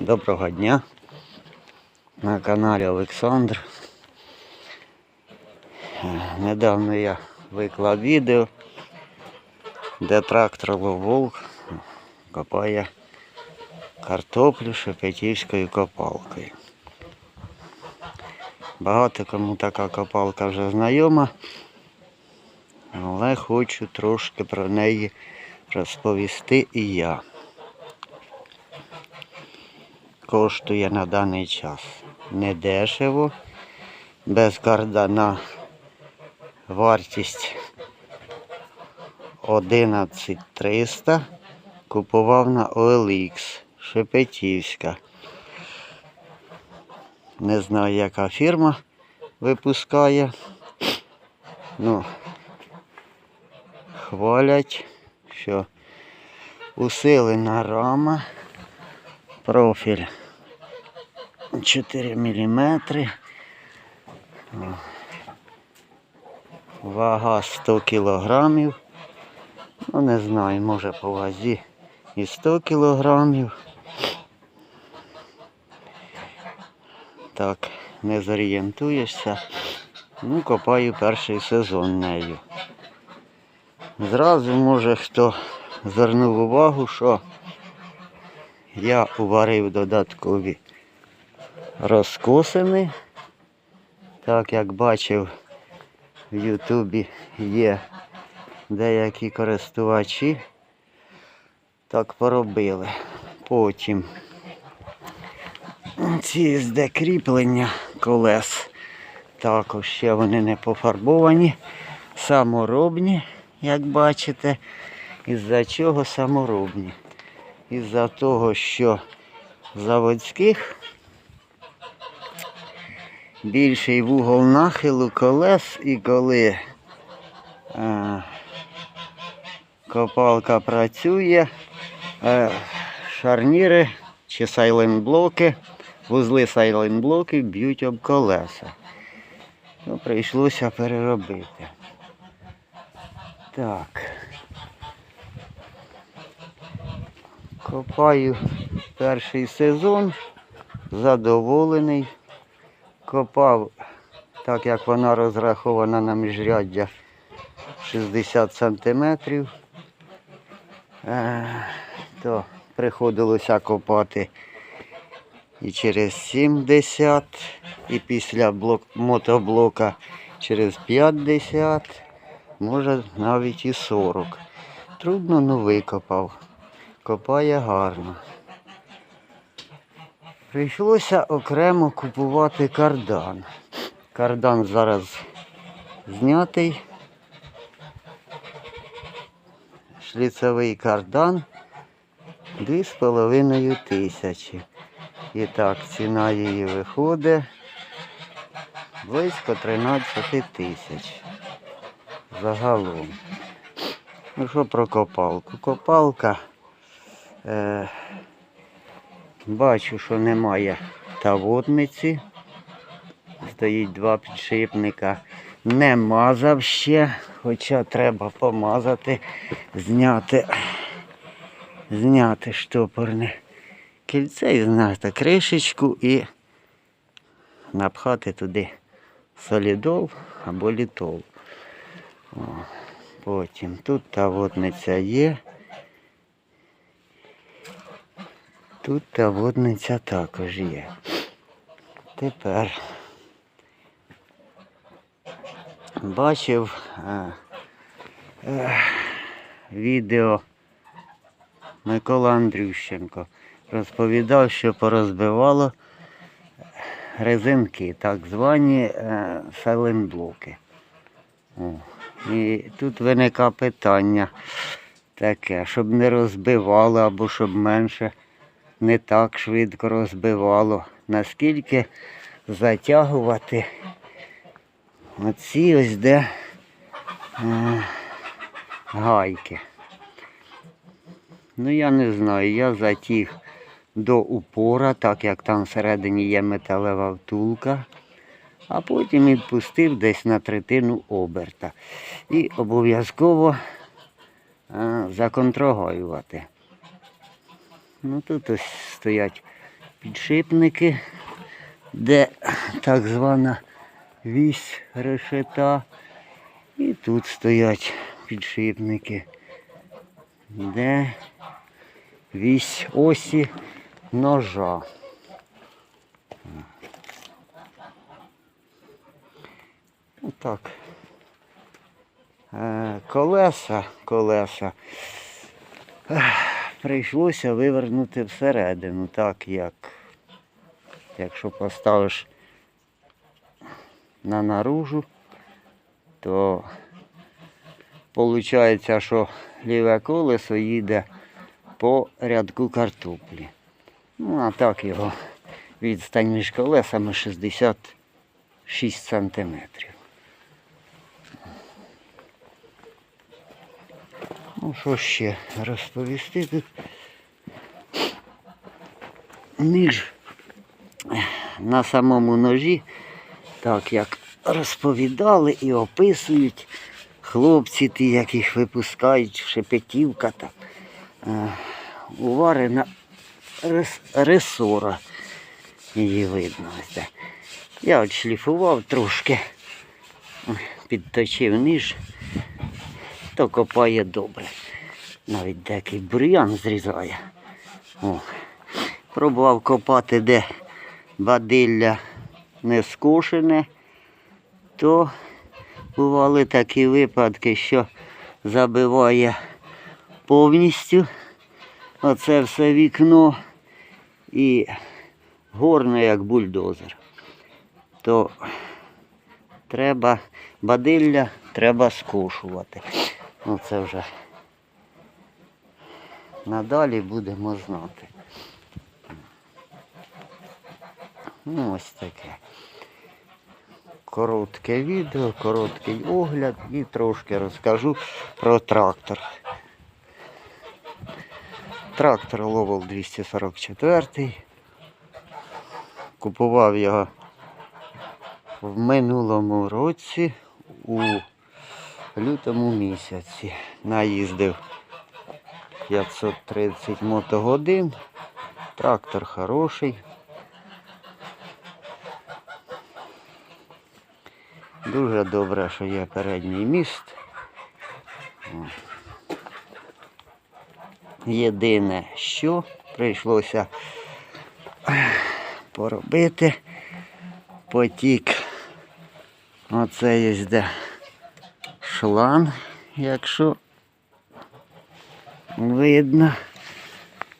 Доброго дня на каналі Олександр. Недавно я виклав відео, де трактор Волк копає картоплю шепетівською копалкою. Багато кому така копалка вже знайома, але хочу трошки про неї розповісти і я. Коштує на даний час недешево, без кардана вартість 11300 купував на OLX Шепетівська. Не знаю, яка фірма випускає. Ну, хвалять, що усилена рама, профіль 4 мм. Вага 100 кілограмів. Ну, не знаю, може по вазі і 100 кілограмів. Так, не зорієнтуєшся. Ну, копаю перший сезон нею. Зразу може хто звернув увагу, що я уварив додаткові розкосини. Так як бачив в Ютубі є деякі користувачі. Так поробили. Потім ці де кріплення колес. Також ще вони не пофарбовані, саморобні, як бачите. Із-за чого саморобні? Із-за того, що заводських більший вугол нахилу колес і коли е, копалка працює, е, шарніри чи сайлентблоки, вузли сайлентблоків б'ють об колеса. Ну, прийшлося переробити. Так. Копаю перший сезон, задоволений. Копав, так як вона розрахована на міжряддя 60 сантиметрів, е, то приходилося копати і через 70, і після блок, мотоблока через 50, може навіть і 40. Трудно, ну викопав. Копає гарно. Прийшлося окремо купувати кардан. Кардан зараз знятий. Шліцевий кардан 2,5 тисячі. І так, ціна її виходить близько 13 тисяч. Загалом. Ну що про копалку? Копалка. Е, Бачу, що немає таводниці. Стоїть два підшипника. Не мазав ще, хоча треба помазати, зняти, зняти штопорне кільце і зняти кришечку і напхати туди солідол або літол. О, потім тут таводниця є. Тут та водниця також є. Тепер бачив е, е, відео Микола Андрющенко. Розповідав, що порозбивало резинки, так звані е, селенблоки. І тут виникає питання таке, щоб не розбивало або щоб менше не так швидко розбивало. Наскільки затягувати оці ось де е, гайки. Ну я не знаю, я затяг до упора, так як там всередині є металева втулка, а потім відпустив десь на третину оберта. І обов'язково е, законтрогаювати. Ну тут ось стоять підшипники, де так звана вісь решета. І тут стоять підшипники, де вісь осі ножа. Отак. Е, Колеса, колеса. Прийшлося вивернути всередину, так як якщо поставиш на наружу, то виходить, що ліве колесо їде по рядку картоплі. Ну, а так його відстань між колесами 66 сантиметрів. Ну, що ще розповісти тут? Ніж на самому ножі, так як розповідали і описують хлопці ті, яких випускають, шепетівка там, е, уварена рес, ресора. Її видно. Я от трошки, підточив ніж то копає добре. Навіть деякий бур'ян зрізає. О. Пробував копати, де бадилля не скошене, то бували такі випадки, що забиває повністю оце все вікно і горне як бульдозер. То треба бадилля треба скошувати. Ну це вже надалі будемо знати. Ну ось таке. Коротке відео, короткий огляд і трошки розкажу про трактор. Трактор Ловел 244. Купував його в минулому році у лютому місяці. Наїздив 530 мотогодин. Трактор хороший. Дуже добре, що є передній міст. Єдине, що прийшлося поробити потік. Оце є де шланг, якщо видно.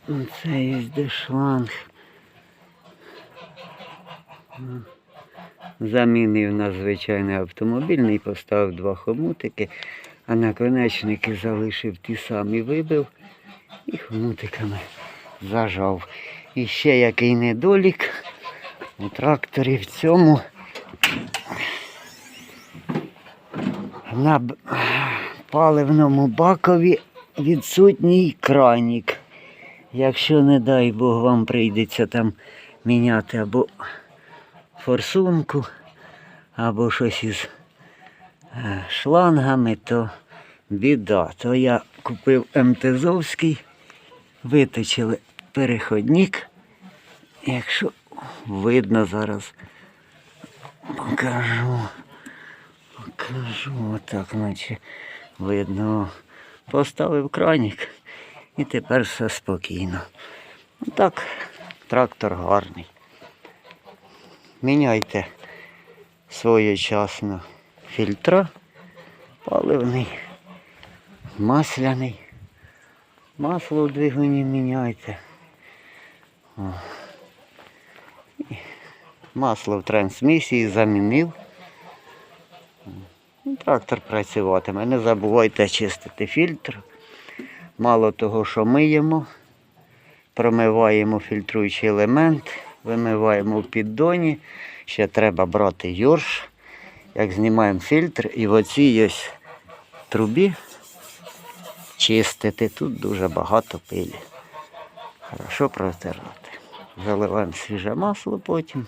Оце є шланг. Замінив на звичайний автомобільний, поставив два хомутики, а наконечники залишив ті самі вибив і хомутиками зажав. І ще який недолік у тракторі в цьому на паливному бакові відсутній кранік. Якщо, не дай Бог, вам прийдеться там міняти або форсунку, або щось із е, шлангами, то біда. То я купив МТЗовський, виточили переходник. Якщо видно зараз, покажу. Покажу отак, наче видно. Поставив кранік і тепер все спокійно. Так, трактор гарний. Міняйте своєчасно фільтра паливний, масляний. Масло в двигуні міняйте. О. Масло в трансмісії замінив. Ну, Трактор працюватиме. Не забувайте чистити фільтр. Мало того, що миємо, промиваємо фільтруючий елемент, вимиваємо в піддоні. Ще треба брати йорш. Як знімаємо фільтр і в оцій трубі чистити. Тут дуже багато пилі. Хорошо протирати. Заливаємо свіже масло потім.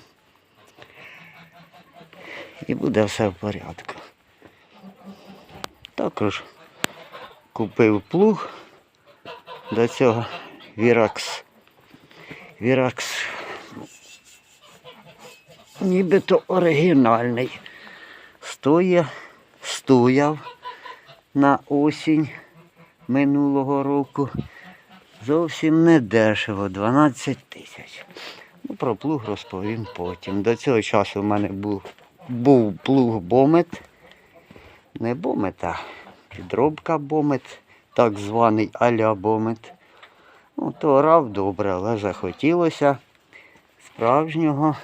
І буде все в порядку. Також купив плуг до цього Віракс. Віракс нібито оригінальний. Стоя, стояв на осінь минулого року. Зовсім не дешево, 12 тисяч. Ну, про плуг розповім потім. До цього часу в мене був, був плуг бомет. Не бомет, а підробка бомет, так званий аля бомет. Ну, то орав добре, але захотілося справжнього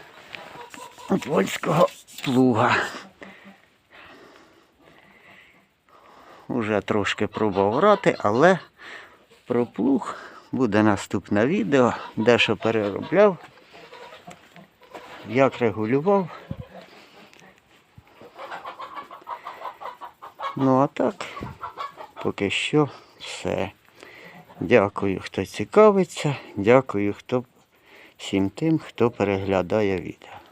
польського плуга. Уже трошки пробував грати, але про плуг буде наступне відео, де що переробляв, як регулював. Ну а так, поки що все. Дякую, хто цікавиться. Дякую хто, всім тим, хто переглядає відео.